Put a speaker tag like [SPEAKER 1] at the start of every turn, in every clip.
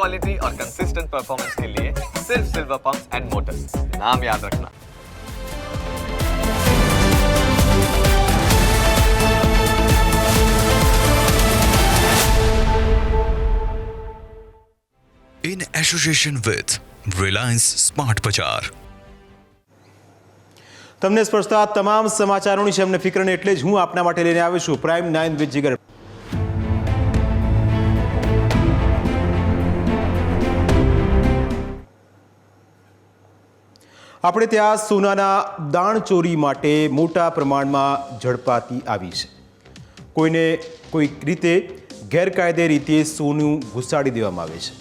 [SPEAKER 1] Quality और consistent performance के लिए सिर्फ सिल्वर पंप्स एंड मोटर्स नाम याद रखना
[SPEAKER 2] in association with Reliance Smart Bazaar.
[SPEAKER 3] તમને સ્પર્શતા તમામ સમાચારોની છે અમને ફિક્ર ને એટલે જ હું આપના માટે લઈને આવ્યો છું પ્રાઇમ નાઇન વિથ જીગર આપણે ત્યાં સોનાના દાણ ચોરી માટે મોટા પ્રમાણમાં ઝડપાતી આવી છે. કોઈને કોઈક રીતે ગેરકાયદે રીતે સોનું ઘુસાડી દેવામાં આવે છે.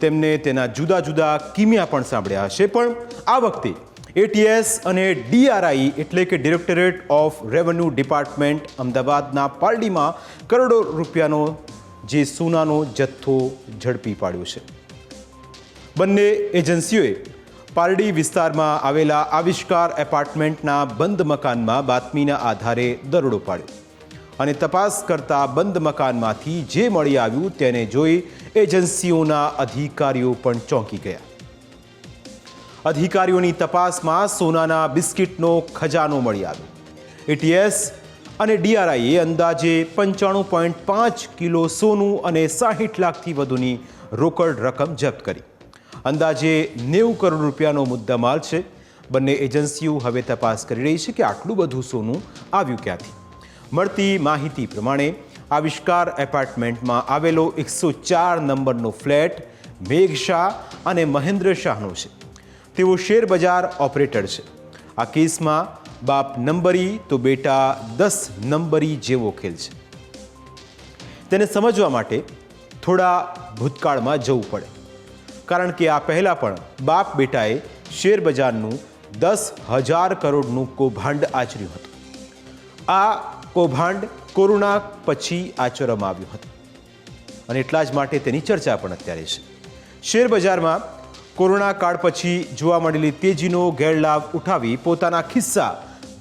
[SPEAKER 3] તેમને તેના જુદા જુદા કિમિયા પણ સાંભળ્યા હશે, પણ આ વખતે એટીએસ અને ડીઆરઆઈ એટલે કે ડિરેક્ટરેટ ઓફ રેવન્યુ ડિપાર્ટમેન્ટ અમદાવાદના પાલડીમાં કરોડો રૂપિયાનો જે સોનાનો જથ્થો ઝડપી પાડ્યો છે. બંને એજન્સીઓએ પારડી વિસ્તારમાં આવેલા આવિષ્કાર એપાર્ટમેન્ટના બંધ મકાનમાં બાતમીના આધારે દરોડો પાડ્યો અને તપાસ કરતા બંધ મકાનમાંથી જે મળી આવ્યું તેને જોઈ એજન્સીઓના અધિકારીઓ પણ ચોંકી ગયા. અધિકારીઓની તપાસમાં સોનાના બિસ્કિટનો ખજાનો મળી આવ્યો. એટીએસ અને ડીઆરઆઈએ અંદાજે પંચાણું પોઈન્ટ પાંચ કિલો સોનું અને સાહીઠ લાખથી વધુની રોકડ રકમ જપ્ત કરી. અંદાજે નેવું કરોડ રૂપિયાનો મુદ્દામાલ છે. બંને એજન્સીઓ હવે તપાસ કરી રહી છે કે આટલું બધું સોનું આવ્યું ક્યાંથી? મળતી માહિતી પ્રમાણે આવિષ્કાર એપાર્ટમેન્ટમાં આવેલો એકસો ચાર નંબરનો ફ્લેટ મેઘ શાહ અને મહેન્દ્ર શાહનો છે. તેઓ શેર બજાર ઓપરેટર છે. આ કેસમાં બાપ નંબરી તો બેટા દસ નંબરી જેવો ખેલ છે. તેને સમજવા માટે થોડા ભૂતકાળમાં જવું પડે. કારણ કે આ પહેલાં પણ બાપ બેટાએ શેરબજારનું દસ હજાર કરોડનું કૌભાંડ આચર્યું હતું. આ કૌભાંડ કોરોના પછી આચરવામાં આવ્યું હતું. અને એટલા જ માટે તેની ચર્ચા પણ અત્યારે છે. શેરબજારમાં કોરોના કાળ પછી જોવા મળેલી તેજીનો ગેરલાભ ઉઠાવી પોતાના ખિસ્સા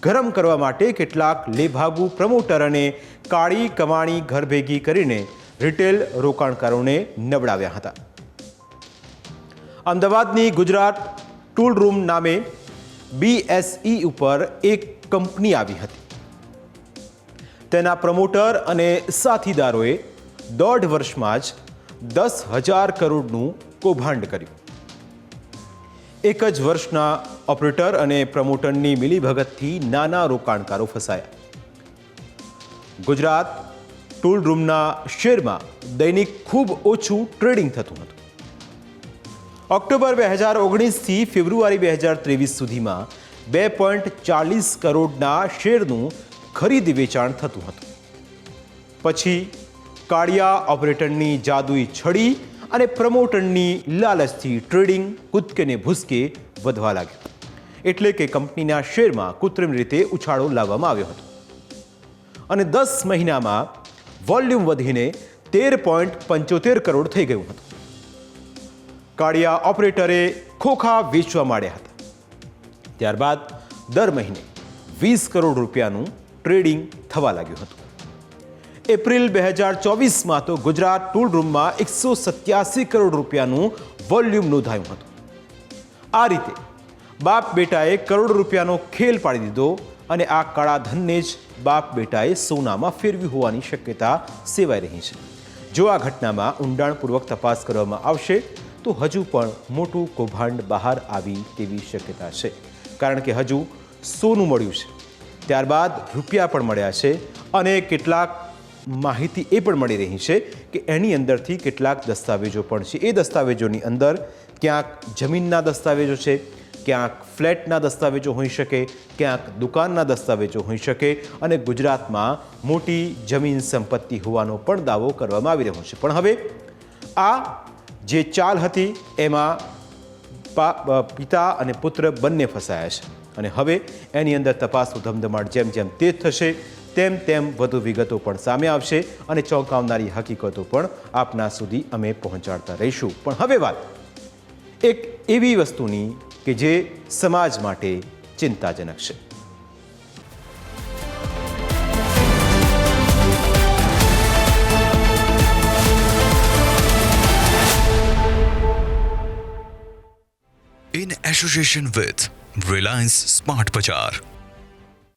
[SPEAKER 3] ગરમ કરવા માટે કેટલાક લેભાગુ પ્રમોટર અને કાળી કમાણી ઘર ભેગી કરીને રિટેલ રોકાણકારોને નબળાવ્યા હતા. અમદાવાદની ગુજરાત ટૂલ રૂમ નામે બીએસઈ ઉપર એક કંપની આવી હતી. તેના પ્રમોટર અને સાથીદારોએ દોઢ વર્ષમાં જ દસ હજાર કરોડનું કૌભાંડ કર્યું. એક જ વર્ષના ઓપરેટર અને પ્રમોટરની મિલીભગતથી નાના રોકાણકારો ફસાયા. ગુજરાત ટૂલ રૂમના શેરમાં દૈનિક ખૂબ ઓછું ટ્રેડિંગ થતું હતું. ઓક્ટોબર બે હજાર ઓગણીસથી ફેબ્રુઆરી બે હજાર ત્રેવીસ સુધીમાં બે પોઈન્ટ ચાલીસ કરોડના શેરનું ખરીદ વેચાણ થતું હતું. પછી કાળિયા ઓપરેટરની જાદુઈ છડી અને પ્રમોટરની લાલચથી ટ્રેડિંગ કૂદકે ને ભૂસકે વધવા લાગ્યું. એટલે કે કંપનીના શેરમાં કૃત્રિમ રીતે ઉછાળો લાવવામાં આવ્યો હતો. અને દસ મહિનામાં વોલ્યુમ વધીને તેર પોઈન્ટ પંચોતેર કરોડ થઈ ગયું હતું. કાળિયા ઓપરેટરે ખોખા વેચવા માંડ્યા હતા. ત્યારબાદ દર મહિને વીસ કરોડ રૂપિયાનું ટ્રેડિંગ થવા લાગ્યું હતું. એપ્રિલ બે હજાર ચોવીસમાં તો ગુજરાત ટૂલ રૂમમાં એકસો સત્યાસી કરોડ રૂપિયાનું વોલ્યુમ નોંધાયું હતું. આ રીતે બાપ બેટાએ કરોડ રૂપિયાનો ખેલ પાડી દીધો અને આ કાળા ધનને જ બાપ બેટાએ સોનામાં ફેરવી હોવાની શક્યતા સેવાઈ રહી છે. જો આ ઘટનામાં ઊંડાણપૂર્વક તપાસ કરવામાં આવશે તો હજુ પણ મોટું કૌભાંડ બહાર આવી તેવી શક્યતા છે. કારણ કે હજુ સોનું મળ્યું છે. ત્યારબાદ રૂપિયા પણ મળ્યા છે અને કેટલાક માહિતી એ પણ મળી રહી છે કે એની અંદરથી કેટલાક દસ્તાવેજો પણ છે. એ દસ્તાવેજોની અંદર ક્યાંક જમીનના દસ્તાવેજો છે, ક્યાંક ફ્લેટના દસ્તાવેજો હોઈ શકે, ક્યાંક દુકાનના દસ્તાવેજો હોઈ શકે અને ગુજરાતમાં મોટી જમીન સંપત્તિ હોવાનો પણ દાવો કરવામાં આવી રહ્યો છે. પણ હવે આ જે ચાલ હતી, એમાં પિતા અને પુત્ર બંને ફસાયા છે. અને હવે એની અંદર તપાસનો ધમધમાટ જેમ જેમ તેજ થશે, તેમ તેમ વધુ વિગતો પણ સામે આવશે અને ચોંકાવનારી હકીકતો પણ આપના સુધી અમે પહોંચાડતા રહીશું. પણ હવે વાત એક એવી વસ્તુની કે જે સમાજ માટે ચિંતાજનક છે.
[SPEAKER 2] Association with Reliance Smart Bazaar.